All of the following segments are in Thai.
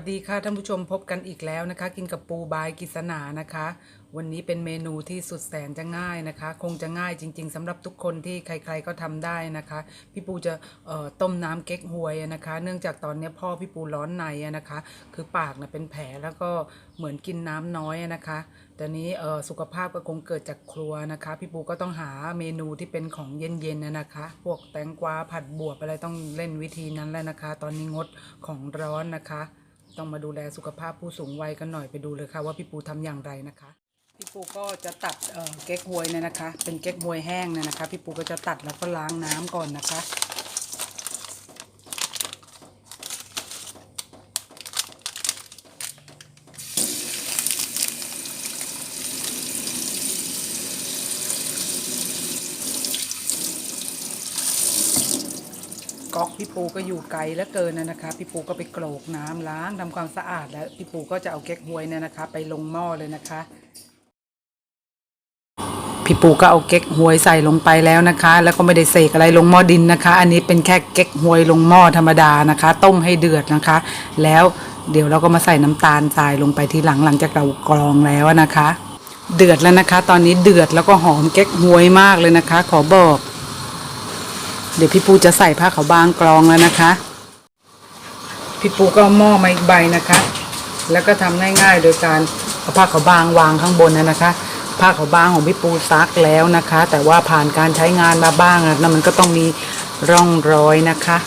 สวัสดีค่ะท่านผู้ชมพบกันอีกแล้วนะคะ กินกับปูบายกิษณานะคะ วันนี้เป็นเมนูที่สุดแสนจะง่ายนะคะ คงจะง่ายจริง ๆสำหรับทุกคนที่ใคร ๆก็ทำได้นะคะ พี่ปูจะต้มน้ำเก๊กฮวยนะคะ เนื่องจากตอนนี้พ่อพี่ปูร้อนในนะคะ คือปากนะเป็นแผลแล้วก็เหมือนกินน้ำน้อยนะคะแต่นี้สุขภาพก็คงเกิดจากครัวนะคะ พี่ปูก็ต้องหาเมนูที่เป็นของเย็นๆนะคะ พวกแตงกวาผัดบวบอะไรต้องเล่นวิธีนั้นแล้วนะคะ ตอนนี้งดของร้อนนะคะ ต้องมาดูแลสุขภาพผู้สูงวัยกันหน่อยไปดูเลยค่ะ ว่าพี่ปูทำอย่างไรนะคะ พี่ปูก็จะตัดเก๊กฮวยเนี่ยนะคะ เป็นเก๊กฮวยแห้งเนี่ยนะคะ พี่ปูก็จะตัดแล้วก็ล้างน้ำก่อนนะคะ ก๊อกพี่ปูก็อยู่ไกลแล้วเกินนะนะคะพี่ปูก็ไปโกรกน้ำล้างทำความสะอาดแล้วพี่ปูก็จะเอาเก๊กฮวยเนี่ยนะคะ ไปลงหม้อเลยนะคะพี่ปูก็เอาเก๊กฮวยใส่ลงไปแล้วนะคะ แล้วก็ไม่ได้เสกอะไรลงหม้อดินนะคะ อันนี้เป็นแค่เก๊กฮวยลงหม้อธรรมดานะคะ ต้มให้เดือดนะคะ แล้วเดี๋ยวเราก็มาใส่น้ำตาลทรายลงไปทีหลังหลังจากเรากรองแล้วนะคะ เดือดแล้วนะคะ ตอนนี้เดือดแล้วก็หอมเก๊กฮวยมากเลยนะคะ ขอบอก เดี๋ยวพี่ปูจะใส่ผ้าขาวบางกรองแล้วนะคะ พี่ปูก็หม้อมาอีกใบนะคะ แล้วก็ทำง่ายๆโดยการเอาผ้าขาวบางวางข้างบนนะนะคะ ผ้าขาวบางของพี่ปูซักแล้วนะคะ แต่ว่าผ่านการใช้งานมาบ้างนะมันก็ต้องมีร่องรอยนะคะ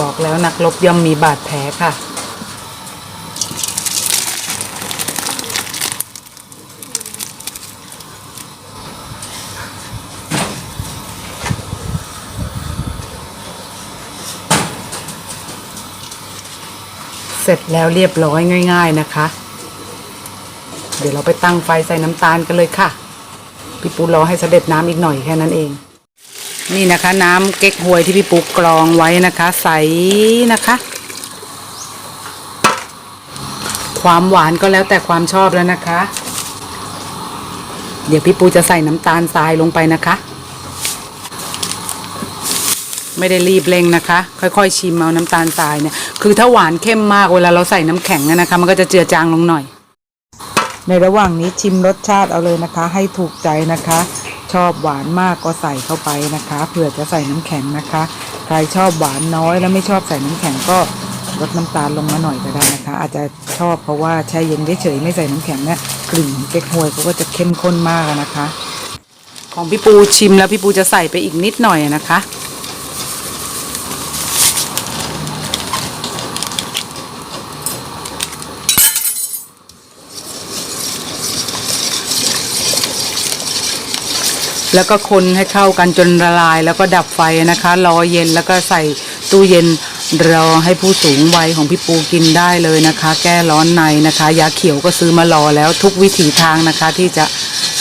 บอกแล้วนักลบย่อมมีบาดแผลค่ะ เสร็จแล้วเรียบร้อยง่าย ๆนะคะ เดี๋ยวเราไปตั้งไฟใส่น้ำตาลกันเลยค่ะ พี่ปูรอให้เสด็จน้ำอีกหน่อยแค่นั้นเอง นี่นะคะ น้ำเก๊กฮวยที่พี่ปูกรองไว้นะคะ ใสนะคะ ความหวานก็แล้วแต่ความชอบแล้วนะคะ เดี๋ยวพี่ปูจะใส่น้ำตาลทรายลงไปนะคะ ไม่ได้รีบเร่งนะคะ ค่อยๆ ชิมเอาน้ำตาลทรายเนี่ยคือถ้าหวานเข้มมากเวลาเราใส่น้ำแข็งอะนะคะ มันก็จะเจือจางลงหน่อย ในระหว่างนี้ชิมรสชาติเอาเลยนะคะ ให้ถูกใจนะคะ ชอบหวานมากก็ใส่เข้าไปนะคะเผื่อจะใส่น้ำแข็งนะคะ ใครชอบหวานน้อยแล้วไม่ชอบใส่น้ำแข็งก็ลดน้ำตาลลงมาหน่อยก็ได้นะคะ อาจจะชอบเพราะว่าแช่เย็นเฉยๆไม่ใส่น้ำแข็งเนี่ยกลิ่นเก๊กฮวยเขาก็จะเข้มข้นมากอะนะคะ ของพี่ปูชิมแล้วพี่ปูจะใส่ไปอีกนิดหน่อยอะนะคะ แล้วก็คนให้เข้ากันจนละลาย แล้วก็ดับไฟนะคะรอเย็นแล้วก็ใส่ตู้เย็นรอให้ผู้สูงวัยของพี่ปูกินได้เลยนะคะ แก้ร้อนในนะคะ ยาเขียวก็ซื้อมารอแล้วทุกวิถีทางนะคะ ที่จะ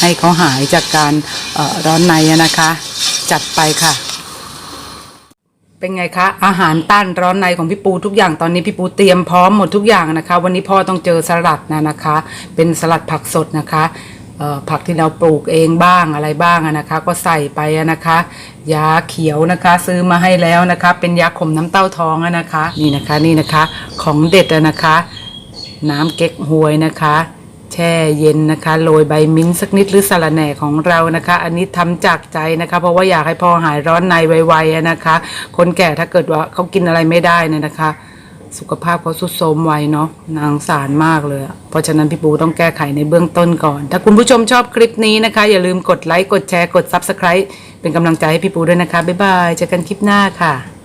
ให้เขาหายจากการร้อนในนะคะ จัดไปค่ะ เป็นไงคะ อาหารต้านร้อนในของพี่ปูทุกอย่างตอนนี้พี่ปูเตรียมพร้อมหมดทุกอย่างนะคะ วันนี้พ่อต้องเจอสลัดนะนะคะ เป็นสลัดผักสดนะคะ ผักที่เราปลูกเองบ้างอะไรบ้างนะคะ ก็ใส่ไปนะคะ ยาเขียวนะคะ ซื้อมาให้แล้วนะคะ เป็นยาขมน้ำเต้าท้องนะคะนี่นะคะนี่นะคะของเด็ดนะคะ น้ำเก๊กฮวยนะคะ แช่เย็นนะคะโรยใบมิ้นสักนิดหรือสะระแหน่ของเรานะคะ อันนี้ทำจากใจนะคะ เพราะว่าอยากให้พ่อหายร้อนในไวๆนะคะ คนแก่ถ้าเกิดว่าเขากินอะไรไม่ได้เนี่ยนะคะ สุขภาพเขาสุดโทมไวเนาะนางสารมากเลย เพราะฉะนั้นพี่ปูต้องแก้ไขในเบื้องต้นก่อน ถ้าคุณผู้ชมชอบคลิปนี้นะคะ อย่าลืมกดไลค์ กดแชร์ กด Subscribe เป็นกำลังใจให้พี่ปูด้วยนะคะ บ๊ายบาย เจอกันคลิปหน้าค่ะ